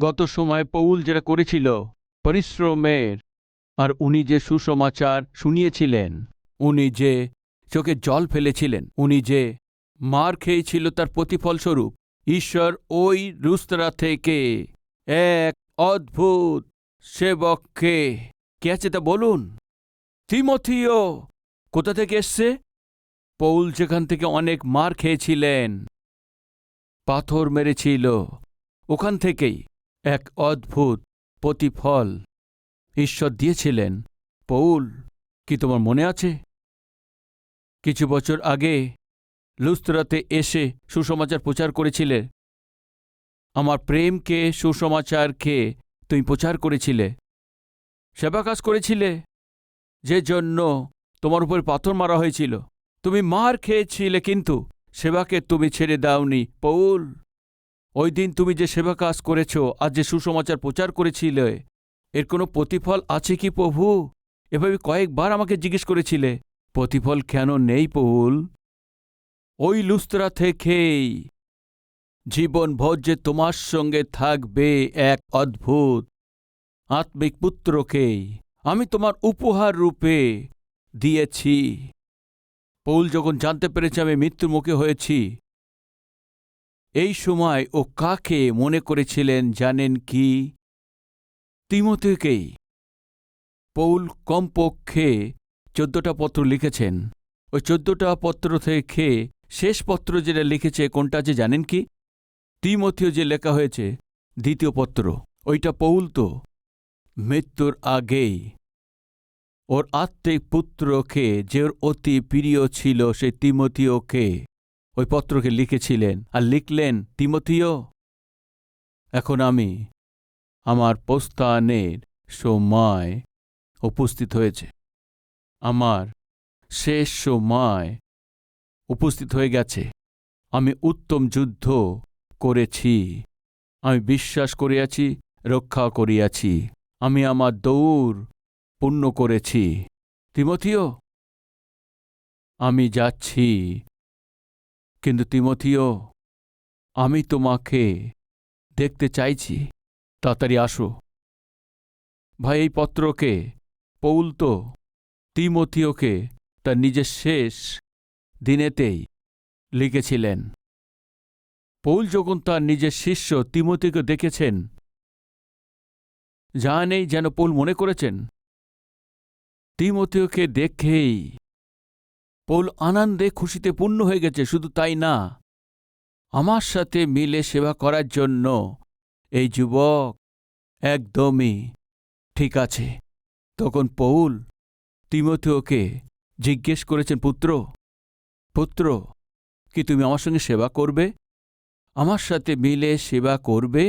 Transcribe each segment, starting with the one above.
গত সময় পৌল যেটা করেছিল, পরিশ্রমের, আর উনি যে সুসমাচার শুনিয়েছিলেন, উনি যে চোখে জল ফেলেছিলেন, উনি যে মার খেয়েছিল তার প্রতিফলস্বরূপ, ঈশ্বর ওই রুস্তরা থেকে এক অদ্ভুত সেবককে, কে আছে তা বলুন? তিমথিও, কোথা থেকে এসছে? পৌল যেখান থেকে অনেক মার খেয়েছিলেন, পাথর মেরেছিল, ওখান থেকেই। এক অদ্ভুত প্রতিফল। ঈশ্বর দিয়েছিলেন, পৌল, কি তোমার মনে আছে? কিছু বছর আগে লুস্ত্রাতে এসে সুসমাচার প্রচার করেছিলে। আমার প্রেমকে সুসমাচারকে তুমি প্রচার করেছিলে। সেবা কাজ করেছিলে। যে জন্য তোমার উপর পাথর মারা হয়েছিল। তুমি মার খেয়েছিলে, কিন্তু সেবাকে তুমি ছেড়ে দাওনি, পৌল। ওই দিন তুমি যে সেবা কাজ করেছ আর যে সুসমাচার প্রচার করেছিলে, এর কোনো প্রতিফল আছে কি প্রভু? এভাবে কয়েকবার আমাকে জিজ্ঞেস করেছিলে, প্রতিফল কেন নেই পৌল ওই লুস্ত্রা থেকেই জীবন ভোজ যে তোমার সঙ্গে থাকবে এক অদ্ভুত আত্মিক পুত্রকেই আমি তোমার উপহার রূপে দিয়েছি। পৌল যখন জানতে পেরেছে আমি মৃত্যুর মুখে হয়েছি এই সময় ও কাকে মনে করেছিলেন জানেন কি? তিমতেকেই পৌল কমপক্ষে চোদ্দটা পত্র লিখেছেন। ওই চোদ্দটা পত্র থেকে শেষ পত্র যেটা লিখেছে কোনটা যে জানেন কি? তিমথিও যে লেখা হয়েছে, দ্বিতীয় পত্র। ওইটা পৌল তো। মৃত্যুর আগেই। ওর আত্মিক পুত্রকে যে ওর অতি প্রিয় ছিল, সেই তিমথিওকে ওই পত্রকে লিখেছিলেন। আর লিখলেন, তিমথিও, এখন আমি আমার প্রস্থানের সময় উপস্থিত হয়েছে। আমার শেষ সময় উপস্থিত হয়ে গেছে। আমি উত্তম যুদ্ধ করেছি। আমি বিশ্বাস করিয়াছি, রক্ষা করিয়াছি। আমি আমার দৌড় পূর্ণ করেছি। তিমথিও, আমি যাচ্ছি কিন্তু তিমথিও, আমি তোমাকে দেখতে চাইছি। তাড়াতাড়ি আসো। ভাই, এই পত্রকে, পৌল তো তিমথিওকে তার নিজের শেষ দিনেতেই লিখেছিলেন। পৌল যখন তার নিজের শিষ্য তিমতিকে দেখেছেন যা নেই যেন পৌল মনে করেছেন তিমতিওকে দেখেই পৌল আনন্দে খুশিতে পূর্ণ হয়ে গেছে, শুধু তাই না। আমার সাথে মিলে সেবা করার জন্য এই যুবক একদমই ঠিক আছে। তখন পৌল তিমথিওকে জিজ্ঞেস করেছেন, পুত্র পুত্র, কি তুমি আমার সঙ্গে সেবা করবে? আমার সাথে মিলে সেবা করবে?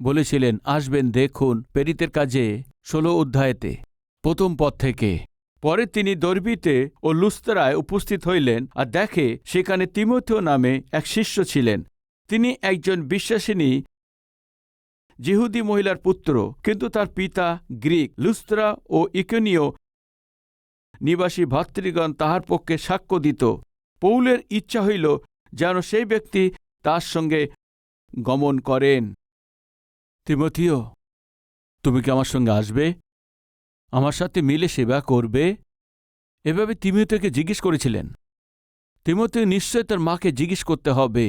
বলেছিলেন। আসবেন, দেখুন পেরিতের কাজে, ষোলো অধ্যায়েতে, প্রথম পদ থেকে। পরে তিনি দর্বিতে ও লুস্তরায় উপস্থিত হইলেন আর দেখে সেখানে তিমথিও নামে এক শিষ্য ছিলেন। তিনি একজন বিশ্বাসিনী জিহুদি মহিলার পুত্র, কিন্তু তার পিতা গ্রিক, লুস্তরা ও ইকনীয় নিবাসী ভাতৃগণ তাহার পক্ষে সাক্ষ্য দিত। পৌলের ইচ্ছা হইল যেন সেই ব্যক্তি তার সঙ্গে গমন করেন। তিমথিও, তুমি কি আমার সঙ্গে আসবে? আমার সাথে মিলে সেবা করবে? এভাবে তিমথিওকে জিজ্ঞেস করেছিলেন। তিমথিও নিশ্চয় তার মাকে জিজ্ঞেস করতে হবে।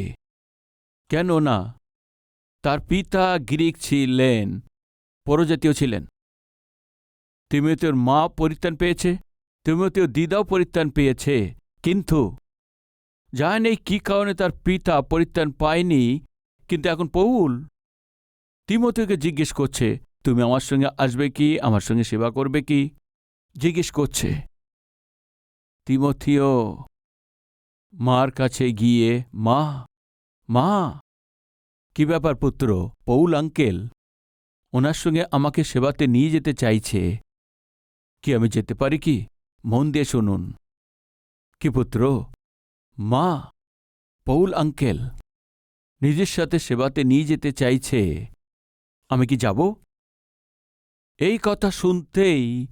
কেন না? তার পিতা গ্রিক ছিলেন, পরজাতীয় ছিলেন। তিমথিওর মা পরিত্রাণ পেয়েছে তিমথিও দিদাও পরিত্রাণ পেয়েছে, কিন্তু জানেন এই কী কারণে তার পিতা পরিত্রাণ পায়নি, কিন্তু এখন পৌল তিমথিওকে জিজ্ঞেস করছে তুমি আমার সঙ্গে আসবে কি? আমার সঙ্গে সেবা করবে কি? জিজ্ঞেস করছে। তিমথিও মার কাছে গিয়ে, মা মা, কি ব্যাপার পুত্র? পৌল, আঙ্কেল, ওনার সঙ্গে আমাকে সেবাতে নিয়ে যেতে চাইছে। কি আমি যেতে পারি কি? মন দিয়ে শুনুন। কি পুত্র? মা, পৌল, আঙ্কেল, নিজের সাথে সেবাতে নিয়ে যেতে চাইছে। আমি কি যাব? এই কথা শুনতেই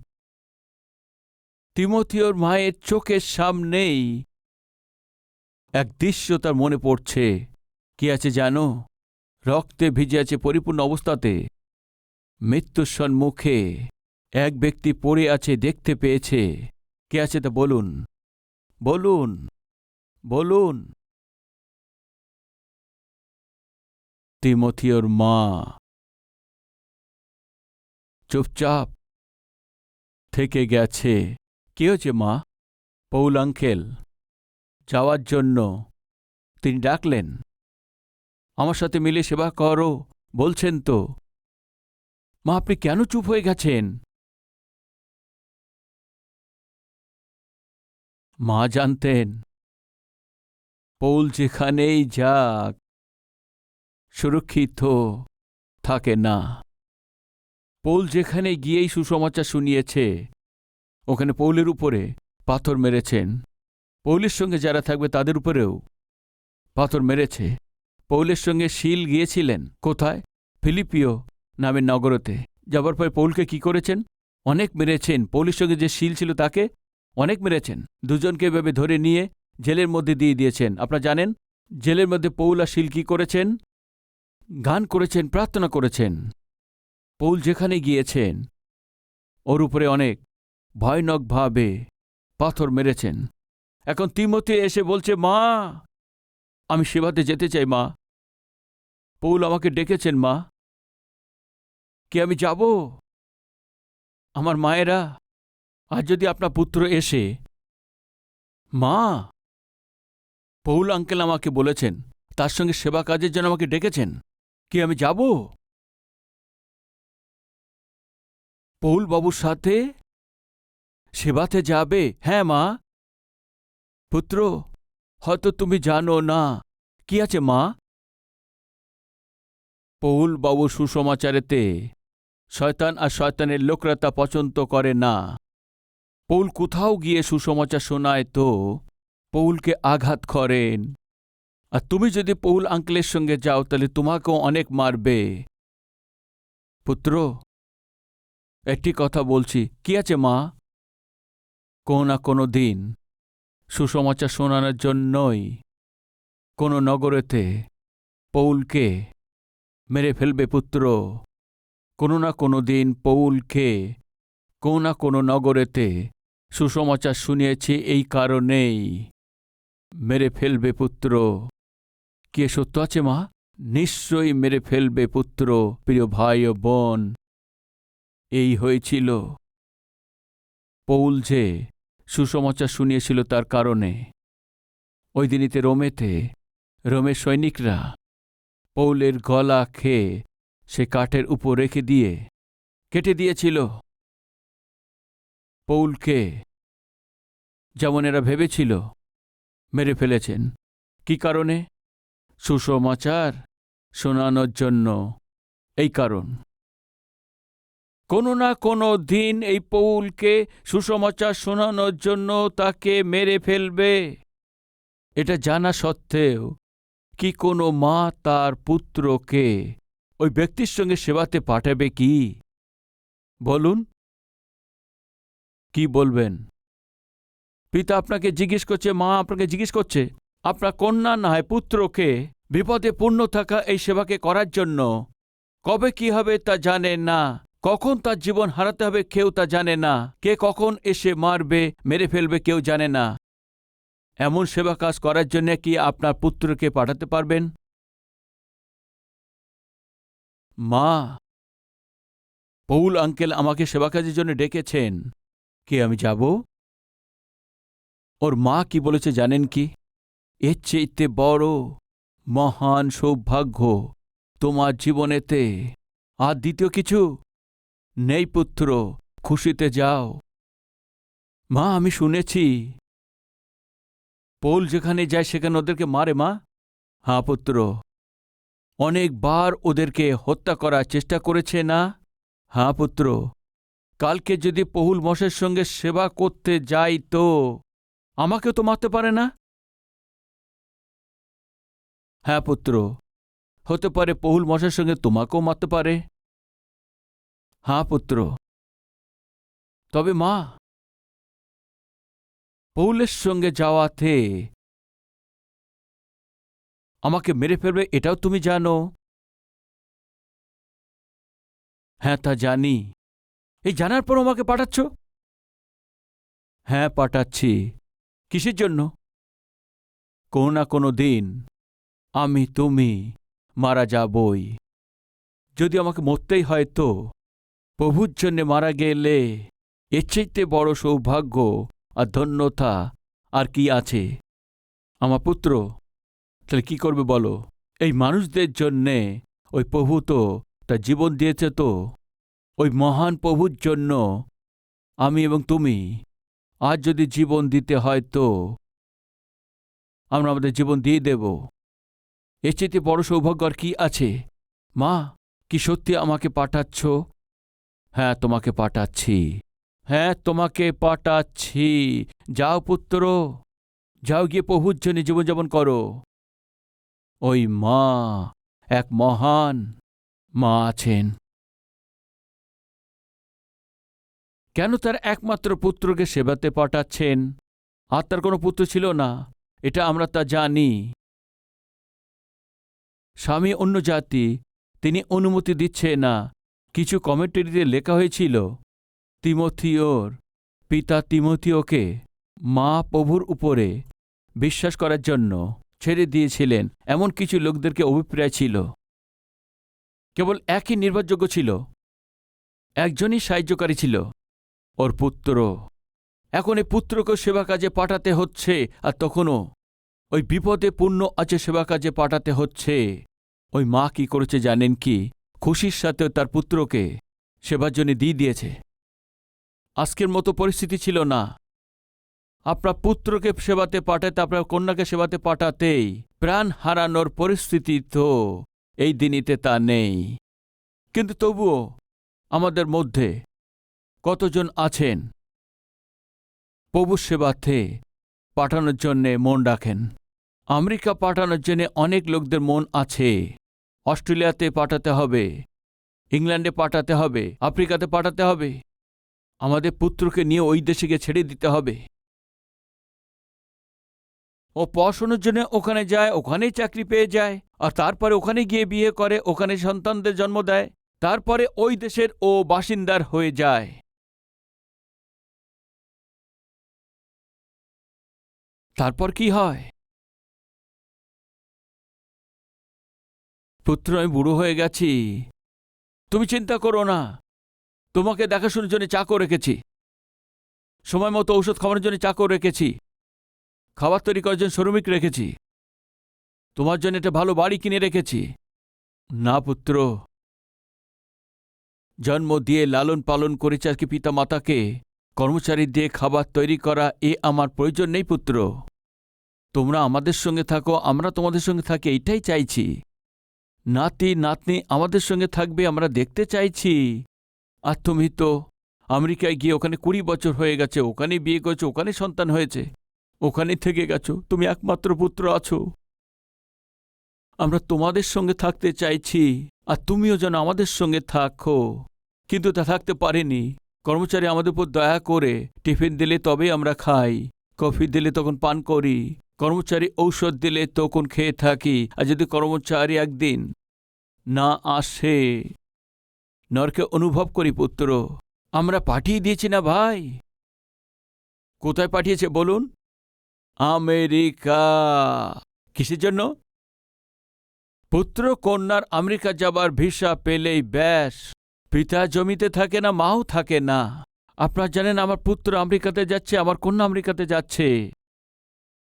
তিমথিওর মায়ের চোখের সামনেই এক দৃশ্য তার মনে পড়ছে। কি আছে জানো? রক্তে ভিজে আছে পরিপূর্ণ অবস্থাতে। মৃত্যুর সম্মুখে এক ব্যক্তি পড়ে আছে, দেখতে পেয়েছে। কে আছে তা বলুন। বলুন। বলুন। তিমথিওর মা চুপচাপ থেকে গেছে। কে হচ্ছে মা? পৌল আঙ্কেল, যাওয়ার জন্য তিনি ডাকলেন। আমার সাথে মিলে সেবা করো, বলছেন তো। মা, আপনি কেন চুপ হয়ে গেছেন? মা জানতেন, পৌল যেখানেই যাক, সুরক্ষিত থাকে না। পৌল যেখানে গিয়েই সুসমাচার শুনিয়েছে, ওখানে পৌলের উপরে পাথর মেরেছেন। পৌলের সঙ্গে যারা থাকবে তাদের উপরেও পাথর মেরেছে। পৌলের সঙ্গে শিল গিয়েছিলেন কোথায়? ফিলিপিও নামের নগরতে। যাবার পরে পৌলকে কি করেছেন? অনেক মেরেছেন। পৌলের সঙ্গে যে শিল ছিল তাকে অনেক মেরেছেন। দুজনকে এভাবে ধরে নিয়ে জেলের মধ্যে দিয়ে দিয়েছেন। আপনারা জানেন, জেলের মধ্যে পৌল আর শিল কি করেছেন? গান করেছেন, প্রার্থনা করেছেন। পৌল যেখানে গিয়েছেন, ওর উপরে অনেক ভয়ানকভাবে পাথর মেরেছেন। এখন তিমতে এসে বলছে, মা, আমি সেবাতে যেতে চাই, মা। পৌল আমাকে ডেকেছেন, মা। কি আমি যাব? আমার মায়েরা, আজ যদি আপনার পুত্র এসে, মা, পৌল আঙ্কেল আমাকে বলেছেন, তার সঙ্গে সেবা কাজের জন্য আমাকে ডেকেছেন, কি আমি যাব? পৌল বাবুর সাথে? সেবাতে যাবে? হ্যাঁ মা। পুত্র, হয়তো তুমি জানো না। কি আছে, মা? পৌল বাবু সুসমাচারেতে, শয়তান আর শয়তানের লোকরা তা পছন্দ করে না। পৌল কোথাও গিয়ে সুসমাচার শোনায় তো, পৌলকে আঘাত করেন। আর তুমি যদি পৌল আঙ্কেলের সঙ্গে যাও, তাহলে তোমাকেও অনেক মারবে। পুত্র একটি কথা বলছি। কি আছে, মা? কোনো না কোনো দিন সুসমাচার শোনানোর জন্যই কোনো নগরেতে পৌলকে মেরে ফেলবে পুত্র। কোনো না কোনো দিন পৌলকে কোনো না কোনো নগরেতে সুসমাচার শুনিয়েছি, এই কারণেই মেরে ফেলবে পুত্র। কে সত্য আছে, মা? নিশ্চয়ই মেরে ফেলবে পুত্র, প্রিয় ভাই ও বোন। এই হয়েছিল। পৌল যে সুসমাচার শুনিয়েছিল তার কারণে। ওই দিনিতে রোমেতে, রোমের সৈনিকরা পৌলের গলা খেয়ে সে কাঠের উপর রেখে দিয়ে কেটে দিয়েছিল। পৌলকে যেমন এরা ভেবেছিল, মেরে ফেলেছেন। কি কারণে? সুসমাচার শোনানোর জন্য এই কারণ। কোনো না কোনো দিন এই পৌলকে সুসমাচার শোনানোর জন্য তাকে মেরে ফেলবে। এটা জানা সত্ত্বেও কি কোনো মা তার পুত্রকে ওই ব্যক্তির সঙ্গে সেবাতে পাঠাবে কি? বলুন। কি বলবেন? পিতা আপনাকে জিজ্ঞেস করছে, মা আপনাকে জিজ্ঞেস করছে, আপনার কন্যা না হয় পুত্রকে বিপদে পূর্ণ থাকা এই সেবাকে করার জন্য? কবে কি হবে তা জানে না। কখন তার জীবন হারাতে হবে কেউ তা জানে না। কে কখন এসে মারবে, মেরে ফেলবে কেউ জানে না। এমন সেবা কাজ করার জন্য কি আপনার পুত্রকে পাঠাতে পারবেন? মা, পৌল আঙ্কেল আমাকে সেবা কাজের জন্য ডেকেছেন। কে আমি যাব? ওর মা কি বলেছে জানেন কি? এর চেয়েতে বড় মহান সৌভাগ্য তোমার জীবনেতে। আর দ্বিতীয় কিছু? নেই পুত্র, খুশিতে যাও। মা, আমি শুনেছি। পোল যেখানে যায়, সেখানে ওদেরকে মারে, মা। হ্যাঁ পুত্র। অনেকবার ওদেরকে হত্যা করার চেষ্টা করেছে, না? হ্যাঁ পুত্র। কালকে যদি পহুল মশের সঙ্গে সেবা করতে যাই তো আমাকেও তো মারতে পারে, না? হ্যাঁ পুত্র। হতে পারে পহুল মশের সঙ্গে তোমাকেও মারতে পারে। হ্যাঁ পুত্র। তবে মা, পৌলের সঙ্গে যাওয়াতে আমাকে মেরে ফেলবে, এটাও তুমি জানো? হ্যাঁ তা জানি। এই জানার পর আমাকে পাঠাচ্ছ? হ্যাঁ পাঠাচ্ছি। কিসের জন্য? কোনো না কোনো দিন আমি, তুমি মারা যাবই। যদি আমাকে মরতেই হয় তো? প্রভুর জন্যে মারা গেলে এর চাইতে বড় সৌভাগ্য আর ধন্যতা আর কি আছে? আমার পুত্র, তাহলে কি করবে বলো? এই মানুষদের জন্যে ওই প্রভু তো তার জীবন দিয়েছে তো। ওই মহান প্রভুর জন্য আমি এবং তুমি আজ যদি জীবন দিতে হয় তো আমরা আমাদের জীবন দিয়ে দেব। এর চেয়ে বড় সৌভাগ্য আর কি আছে? মা, কি সত্যি আমাকে পাঠাচ্ছ? হ্যাঁ তোমাকে পাঠাচ্ছি। হ্যাঁ তোমাকে পাঠাচ্ছি। যাও পুত্র, যাও গিয়ে প্রভুর জন্য জীবনযাপন করো। ওই মা, এক মহান মা আছেন। কেন তার একমাত্র পুত্রকে সেবাতে পাঠাচ্ছেন? আর তার কোনো পুত্র ছিল না, এটা আমরা তা জানি। স্বামী অন্য জাতি, তিনি অনুমতি দিচ্ছে না। কিছু কমেন্টারিতে লেখা হয়েছিল, তিমথিওর, পিতা তিমথিওকে মা প্রভুর উপরে বিশ্বাস করার জন্য ছেড়ে দিয়েছিলেন। এমন কিছু লোকদেরকে অভিপ্রায় ছিল। কেবল একই নির্ভরযোগ্য ছিল, একজনই সাহায্যকারী ছিল, ওর পুত্র। এখন এই পুত্রকে সেবা কাজে পাঠাতে হচ্ছে, আর তখনও ওই বিপদে পূর্ণ আছে সেবা কাজে পাঠাতে হচ্ছে। ওই মা কি করেছে জানেন কি? খুশির সাথে তার পুত্রকে সেবার জন্য দিয়ে দিয়েছে। আজকের মতো পরিস্থিতি ছিল না। আপনার পুত্রকে সেবাতে পাঠাতে, আপনার কন্যাকে সেবাতে পাঠাতেই প্রাণ হারানোর পরিস্থিতি তো এই দিনিতে তা নেই। কিন্তু তবুও আমাদের মধ্যে কতজন আছেন প্রভু সেবাতে পাঠানোর জন্যে মন রাখেন। আমেরিকা পাঠানোর জন্যে অনেক লোকদের মন আছে। অস্ট্রেলিয়াতে পাঠাতে হবে। ইংল্যান্ডে পাঠাতে হবে। আফ্রিকাতে পাঠাতে হবে। আমাদের পুত্রকে নিয়ে ওই দেশে গিয়ে ছেড়ে দিতে হবে। ও পড়াশোনার জন্য ওখানে যায়, ওখানেই চাকরি পেয়ে যায়। আর তারপরে ওখানে গিয়ে বিয়ে করে, ওখানে সন্তানদের জন্ম দেয়। তারপরে ওই দেশের ও বাসিন্দার হয়ে যায়। তারপর কি হয়? পুত্র, আমি বুড়ো হয়ে গেছি। তুমি চিন্তা করো না। তোমাকে দেখাশোনার জন্য চাকর রেখেছি। সময় মতো ঔষধ খাওয়ানোর জন্য চাকর রেখেছি। খাবার তৈরি করার জন্য শ্রমিক রেখেছি। তোমার জন্য একটা ভালো বাড়ি কিনে রেখেছি। না, পুত্র। জন্ম দিয়ে লালন পালন করেছে কি পিতা মাতাকে কর্মচারী দিয়ে খাবার তৈরি করা, এ আমার প্রয়োজন নেই, পুত্র। তোমরা আমাদের সঙ্গে থাকো, আমরা তোমাদের সঙ্গে থাকি, এইটাই চাইছি। নাতি, নাতনি আমাদের সঙ্গে থাকবে, আমরা দেখতে চাইছি। আর তুমি তো আমেরিকায় গিয়ে ওখানে কুড়ি বছর হয়ে গেছে ওখানে বিয়ে করেছ, ওখানে সন্তান হয়েছে, ওখানেই থেকে গেছো, তুমি একমাত্র পুত্র আছো। আমরা তোমাদের সঙ্গে থাকতে চাইছি, আর তুমিও যেন আমাদের সঙ্গে থাকো। কিন্তু তা থাকতে পারেনি। কর্মচারী আমাদের উপর দয়া করে টিফিন দিলে তবেই আমরা খাই, কফি দিলে তখন পান করি। কর্মচারী ঔষধ দিলে তখন খেয়ে থাকি, আর যদি কর্মচারী একদিন না আসে, নরকে অনুভব করি পুত্র। আমরা পাঠিয়ে দিয়েছি না ভাই? কোথায় পাঠিয়েছে বলুন? আমেরিকা। কিসের জন্য? পুত্র কন্যার আমেরিকা যাবার ভিসা পেলেই ব্যাস। পিতা জমিতে থাকে না, মাও থাকে না। আপনার জানেন আমার পুত্র আমেরিকাতে যাচ্ছে, আমার কন্যা আমেরিকাতে যাচ্ছে।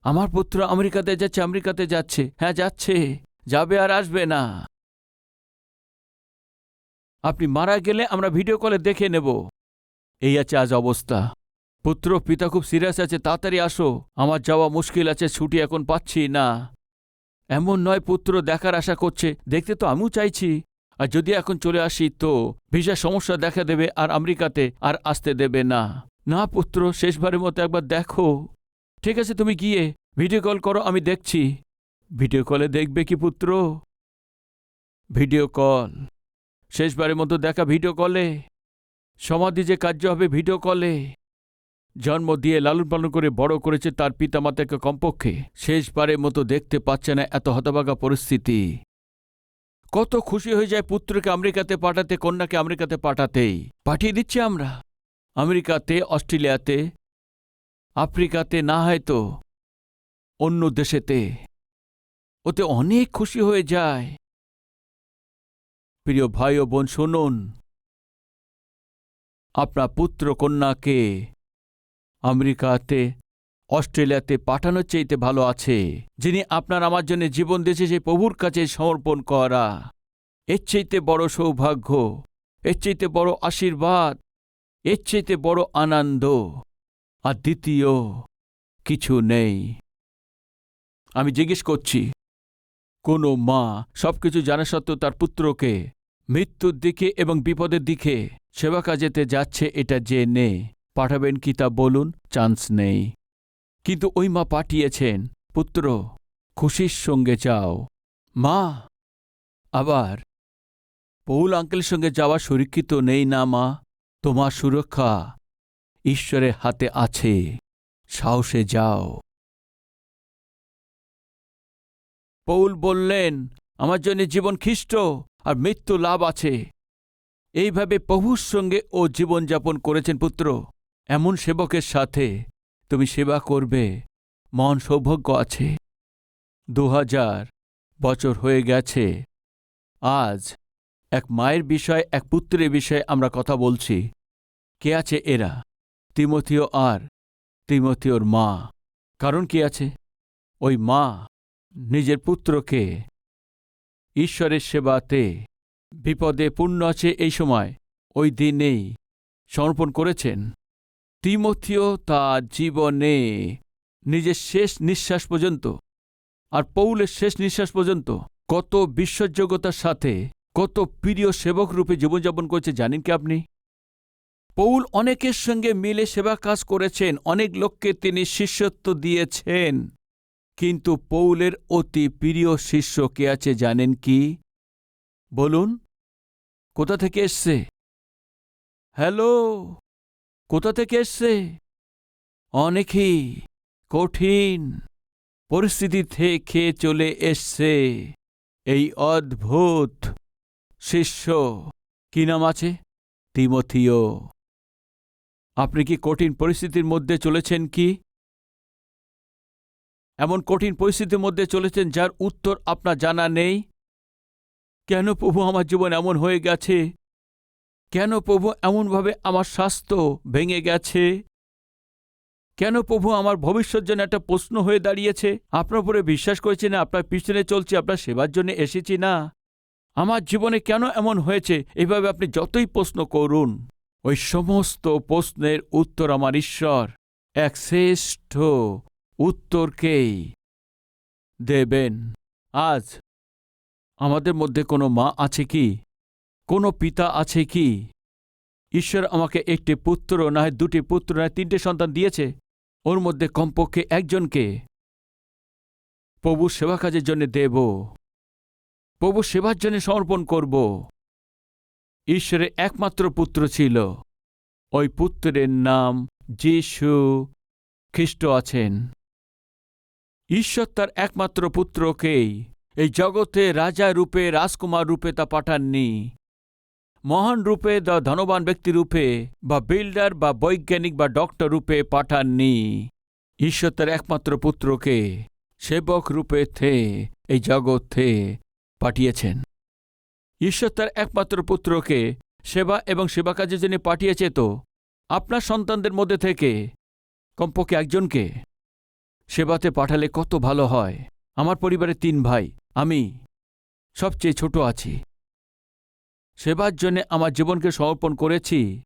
আমার পুত্র আমেরিকাতে যাচ্ছে আমেরিকাতে যাচ্ছে। হ্যাঁ যাচ্ছে। যাবে আর আসবে না। আপনি মারা গেলে আমরা ভিডিও কলে দেখে নেব। এই আছে আজ অবস্থা। পুত্র, পিতা খুব সিরিয়াস আছে, তাড়াতাড়ি আসো। আমার যাওয়া মুশকিল আছে, ছুটি এখন পাচ্ছি না। এমন নয় পুত্র দেখার আশা করছে। দেখতে তো আমিও চাইছি। আর যদি এখন চলে আসি তো ভিসা সমস্যা দেখা দেবে আর আমেরিকাতে আর আসতে দেবে না। না পুত্র, শেষবারের মতো একবার দেখো। ঠিক আছে, তুমি গিয়ে ভিডিও কল করো, আমি দেখছি। ভিডিও কলে দেখবে কি পুত্র? ভিডিও কল শেষবারের মতো দেখা ভিডিও কলে সমাধি যে কার্য হবে ভিডিও কলে জন্ম দিয়ে লালন পালন করে বড় করেছে তার পিতামাতাকে কমপক্ষে। শেষবারের মতো দেখতে পাচ্ছে না এত হতবাগা পরিস্থিতি। কত খুশি হয়ে যায় পুত্রকে আমেরিকাতে পাঠাতে, কন্যাকে আমেরিকাতে পাঠাতেই। পাঠিয়ে দিচ্ছি আমরা। আমেরিকাতে, অস্ট্রেলিয়াতে আফ্রিকাতে না হয়তো অন্য দেশেতে। ওতে অনেক খুশি হয়ে যায়। প্রিয় ভাই ও বোন, শুনুন। আপনার পুত্র কন্যাকে আমেরিকাতে, অস্ট্রেলিয়াতে পাঠানোর চাইতে ভালো আছে, যিনি আপনার আমার জন্য জীবন দিয়েছে সেই প্রভুর কাছে সমর্পণ করা। এর চাইতে বড় সৌভাগ্য, এর চাইতে বড় আশীর্বাদ, এর চাইতে বড় আনন্দ। আর দ্বিতীয় কিছু নেই। আমি জিজ্ঞেস করছি, কোনো মা সবকিছু জানা সত্ত্বেও তার পুত্রকে মৃত্যুর দিকে এবং বিপদের দিকে সেবা কাজেতে যাচ্ছে এটা জেনে পাঠাবেন কি তা বলুন, চান্স নেই। কিন্তু ওই মা পাঠিয়েছেন, পুত্র, খুশির সঙ্গে যাও। মা, আবার পৌল আঙ্কেলের সঙ্গে যাওয়া সুরক্ষিত নেই না মা, তোমার সুরক্ষা ঈশ্বরের হাতে আছে। সাহসে যাও। পৌল বললেন, আমার জন্য জীবন খ্রিস্ট আর মৃত্যু লাভ আছে। এইভাবে প্রভুর সঙ্গে ও জীবনযাপন করেছেন পুত্র। এমন সেবকের সাথে তুমি সেবা করবে। মন সৌভাগ্য আছে। দু হাজার বছর হয়ে গেছে। আজ এক মায়ের বিষয়, এক পুত্রের বিষয়ে আমরা কথা বলছি। কে আছে এরা? তিমথিও আর, তিমথিওর মা। কারণ কি আছে? ওই মা নিজের পুত্রকে ঈশ্বরের সেবাতে বিপদে পূর্ণ আছে এই সময়, ওই দিনেই সমর্পণ করেছেন। তিমথিও তার জীবনে নিজের শেষ নিঃশ্বাস পর্যন্ত আর পৌলের শেষ নিঃশ্বাস পর্যন্ত কত বিশ্বাসযোগ্যতার সাথে কত প্রিয় সেবক রূপে জীবনযাপন করেছে জানেন কি আপনি? পৌল অনেকের সঙ্গে মিলে সেবা কাজ করেছেন, অনেক লোককে তিনি শিষ্যত্ব দিয়েছেন। কিন্তু পৌলের অতি প্রিয় শিষ্য কে আছে জানেন কি? বলুন, কোথা থেকে এসছে? হ্যালো, কোথা থেকে এসছে? অনেকই কঠিন পরিস্থিতি থেকে চলে এসছে। এই অদ্ভুত শিষ্য কি নাম আছে? তিমথিও। আপনি কি কঠিন পরিস্থিতির মধ্যে চলেছেন কি? এমন কঠিন পরিস্থিতির মধ্যে চলেছেন যার উত্তর আপনার জানা নেই? কেন প্রভু আমার জীবন এমন হয়ে গেছে? কেন প্রভু এমনভাবে আমার স্বাস্থ্য ভেঙে গেছে? কেন প্রভু আমার ভবিষ্যৎ জন্য একটা প্রশ্ন হয়ে দাঁড়িয়েছে? আপনার উপরে বিশ্বাস করেছি না, আপনার পিছনে চলছি, আপনার সেবার জন্য এসেছি না। আমার জীবনে কেন এমন হয়েছে? এভাবে আপনি যতই প্রশ্ন করুন। ওই সমস্ত প্রশ্নের উত্তর আমার ঈশ্বর। এক শ্রেষ্ঠ উত্তরকেই দেবেন। আজ আমাদের মধ্যে কোনো মা আছে কি? কোনো পিতা আছে কি? ঈশ্বর আমাকে একটি পুত্র, না দুটি পুত্র, না তিনটে সন্তান দিয়েছে। ওর মধ্যে কমপক্ষে একজনকে প্রভু সেবা কাজের জন্য দেব। প্রভু সেবার জন্য সমর্পণ করব। ঈশ্বরের একমাত্র পুত্র ছিল। ওই পুত্রের নাম যিশু খ্রিস্ট আছেন। ঈশ্বর তার একমাত্র পুত্রকেই এই জগতে রাজা রূপে, রাজকুমার রূপে তা পাঠাননি। মহান রূপে বা ধনবান ব্যক্তি রূপে বা বিল্ডার বা বৈজ্ঞানিক বা ডক্টর রূপে পাঠাননি। ঈশ্বর তার একমাত্র পুত্রকে সেবক রূপে থে এই জগৎ থে পাঠিয়েছেন। ঈশ্বর তার একমাত্র পুত্রকে, সেবা এবং সেবা কাজের জন্য পাঠিয়েছে তো, আপনার সন্তানদের মধ্যে থেকে, কমপক্ষে একজনকে। সেবাতে পাঠালে কত ভালো হয়। আমার পরিবারে তিন ভাই, আমি সবচেয়ে ছোট আছি। সেবার জন্য আমার জীবনকে সমর্পণ করেছি।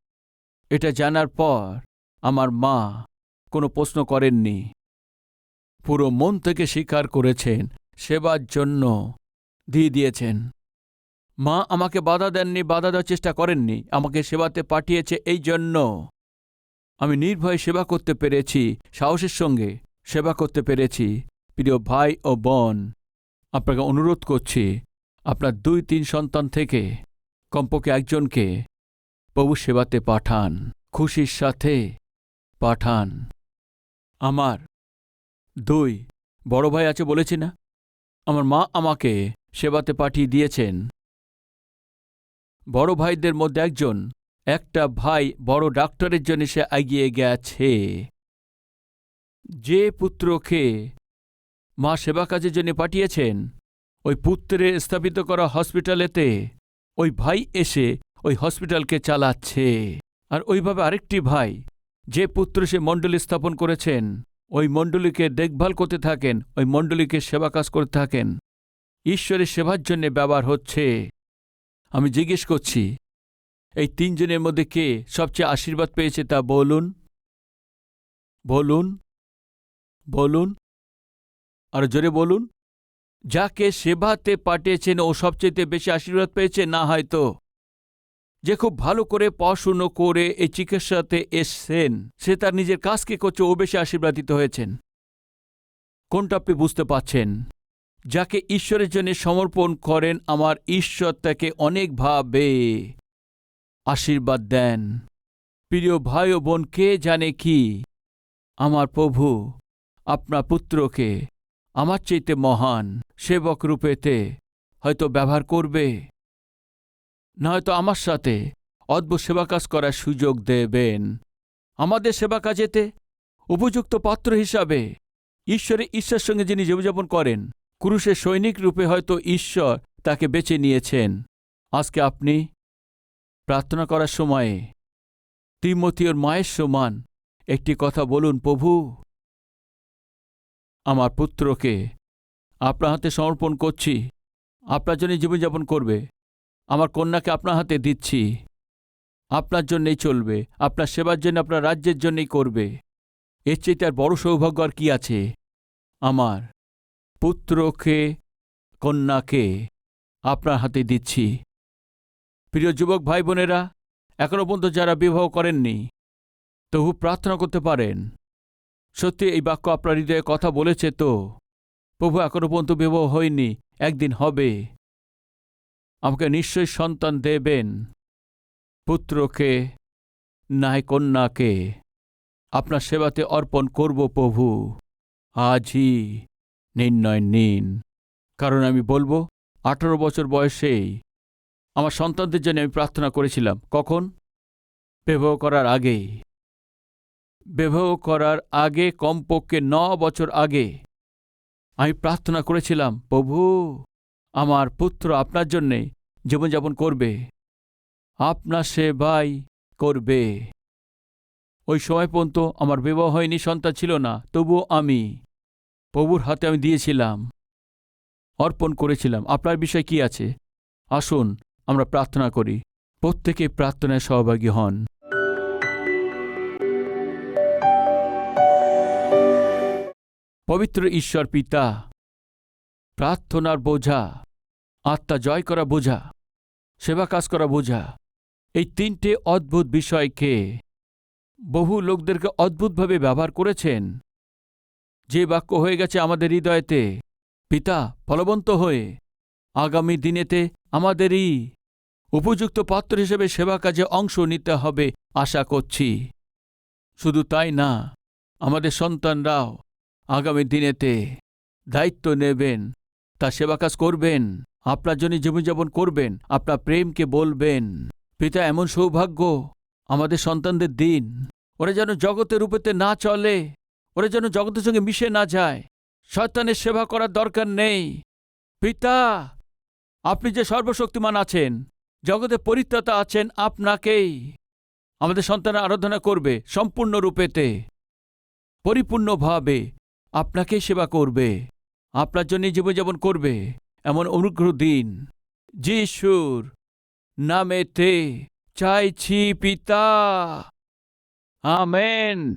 এটা জানার পর আমার মা কোনো প্রশ্ন করেননি। পুরো মন থেকে স্বীকার করেছেন, সেবার জন্য দিয়ে দিয়েছেন। মা আমাকে বাধা দেননি, বাধা দেওয়ার চেষ্টা করেননি, আমাকে সেবাতে পাঠিয়েছে এই জন্য। আমি নির্ভয়ে সেবা করতে পেরেছি, সাহসের সঙ্গে সেবা করতে পেরেছি। প্রিয় ভাই ও বোন, আপনাকে অনুরোধ করছি, আপনার দুই, তিন সন্তান থেকে কম্পকে একজনকে প্রভু সেবাতে পাঠান, খুশির সাথে পাঠান। আমার দুই বড় ভাই আছে বলেছি না? আমার মা আমাকে সেবাতে পাঠিয়ে দিয়েছেন। বড় ভাইদের মধ্যে একজন। একটা ভাই বড় ডাক্তারের জন্য সে এগিয়ে গেছে। যে পুত্রকে মা সেবা কাজের জন্য পাঠিয়েছেন, ওই পুত্রে স্থাপিত করা হসপিটালেতে ওই ভাই এসে ওই হসপিটালকে চালাচ্ছে। আর ওইভাবে আরেকটি ভাই, যে পুত্র সে মণ্ডলী স্থাপন করেছেন, ওই মণ্ডলীকে দেখভাল করতে থাকেন, ওই মণ্ডলীকে সেবা কাজ করতে থাকেন। ঈশ্বরের সেবার জন্য ব্যবহার হচ্ছে। আমি জিজ্ঞেস করছি, এই তিনজনের মধ্যে কে সবচেয়ে আশীর্বাদ পেয়েছে তা বলুন। বলুন বলুন, আর জোরে বলুন। যাকে সেবাতে পাঠিয়েছেন ও সবচেয়ে বেশি আশীর্বাদ পেয়েছে, না হয়তো। যে খুব ভালো করে পড়াশুনো করে এই চিকিৎসাতে এসছেন, সে তার নিজের কাজকে করছে ও বেশি আশীর্বাদিত হয়েছেন। কোনটা আপনি বুঝতে পাচ্ছেন যাকে ঈশ্বরের জন্য সমর্পণ করেন, আমার ঈশ্বর তাকে অনেকভাবে আশীর্বাদ দেন। প্রিয় ভাই ও বোন, কে জানে কি? আমার প্রভু, আপনার পুত্রকে আমার চাইতে মহান সেবক রূপেতে হয়তো ব্যবহার করবে। নয়তো আমার সাথে অদ্ভুত সেবা কাজ করার সুযোগ দেবেন। আমাদের সেবা কাজেতে উপযুক্ত পাত্র হিসাবে ঈশ্বরের ঈশ্বর সঙ্গে যিনি জীবনযাপন করেন ক্রুশের সৈনিক রূপে হয়তো ঈশ্বর তাকে বেছে নিয়েছেন। আজকে আপনি প্রার্থনা করার সময়ে তিমতীয়র মায়ের সমান একটি কথা বলুন, প্রভু। আমার পুত্রকে আপনার হাতে সমর্পণ করছি। আপনার জন্য জীবনযাপন করবে। আমার কন্যাকে আপনার হাতে দিচ্ছি। আপনার জন্যেই চলবে। আপনার সেবার জন্য, আপনার রাজ্যের জন্যই করবে। এর চেয়ে তার বড় সৌভাগ্য আর কি আছে? আমার পুত্রকে, কন্যাকে আপনার হাতে দিচ্ছি। প্রিয় যুবক ভাই বোনেরা এখনও পর্যন্ত যারা বিবাহ করেননি, তবু প্রার্থনা করতে পারেন। সত্যি এই বাক্য আপনার হৃদয়ে কথা বলেছে তো, প্রভু এখনও পর্যন্ত বিবাহ হয়নি, একদিন হবে। আমাকে নিশ্চয়ই সন্তান দেবেন। পুত্রকে, নাই কন্যাকে আপনার সেবাতে অর্পণ করব প্রভু। আজই। নির্ণয় নিন। কারণ আমি বলব, আঠারো বছর বয়সেই আমার সন্তানদের জন্য আমি প্রার্থনা করেছিলাম। কখন? বিবাহ করার আগেই। বিবাহ করার আগে, কমপক্ষে ন বছর আগে আমি প্রার্থনা করেছিলাম, প্রভু, আমার পুত্র আপনার জন্যে জীবনযাপন করবে। আপনার সেবাই করবে। ওই সময় পর্যন্ত আমার বিবাহ হয়নি, সন্তান ছিল না। তবুও আমি প্রভুর হাতে আমি দিয়েছিলাম, অর্পণ করেছিলাম। আপনার বিষয় কি আছে? আসুন, আমরা প্রার্থনা করি। প্রত্যেকে প্রার্থনায় সহভাগী হন। পবিত্র ঈশ্বর পিতা, প্রার্থনার বোঝা, আত্মা জয় করা বোঝা, সেবা কাজ করা বোঝা। এই তিনটে অদ্ভুত বিষয়কে বহু লোকদেরকে অদ্ভুতভাবে ব্যবহার করেছেন। যে বাক্য হয়ে গেছে আমাদের হৃদয়তে, পিতা, ফলবন্ত হয়ে, আগামী দিনেতে আমাদেরই উপযুক্ত পাত্র হিসেবে সেবা কাজে অংশ নিতে হবে, আশা করছি। শুধু তাই না, আমাদের সন্তানরাও আগামী দিনেতে দায়িত্ব নেবেন তা সেবা কাজ করবেন, আপনার জন্য জীবনযাপন করবেন, আপনার প্রেমকে বলবেন। পিতা, এমন সৌভাগ্য আমাদের সন্তানদের দিন। ওরা যেন জগতের রূপেতে না চলে। ওরা যেন জগতের সঙ্গে মিশে না যায়। শয়তানের সেবা করার দরকার নেই। পিতা, আপনি যে সর্বশক্তিমান আছেন, জগতে পরিত্রাতা আছেন আপনাকেই। আমাদের সন্তান আরাধনা করবে সম্পূর্ণ রূপেতে পরিপূর্ণভাবে আপনাকেই সেবা করবে। আপনার জন্য জীবনযাপন করবে। এমন অনুগ্রহ দিন। যিশুর নামেতে চাইছি পিতা। আমেন।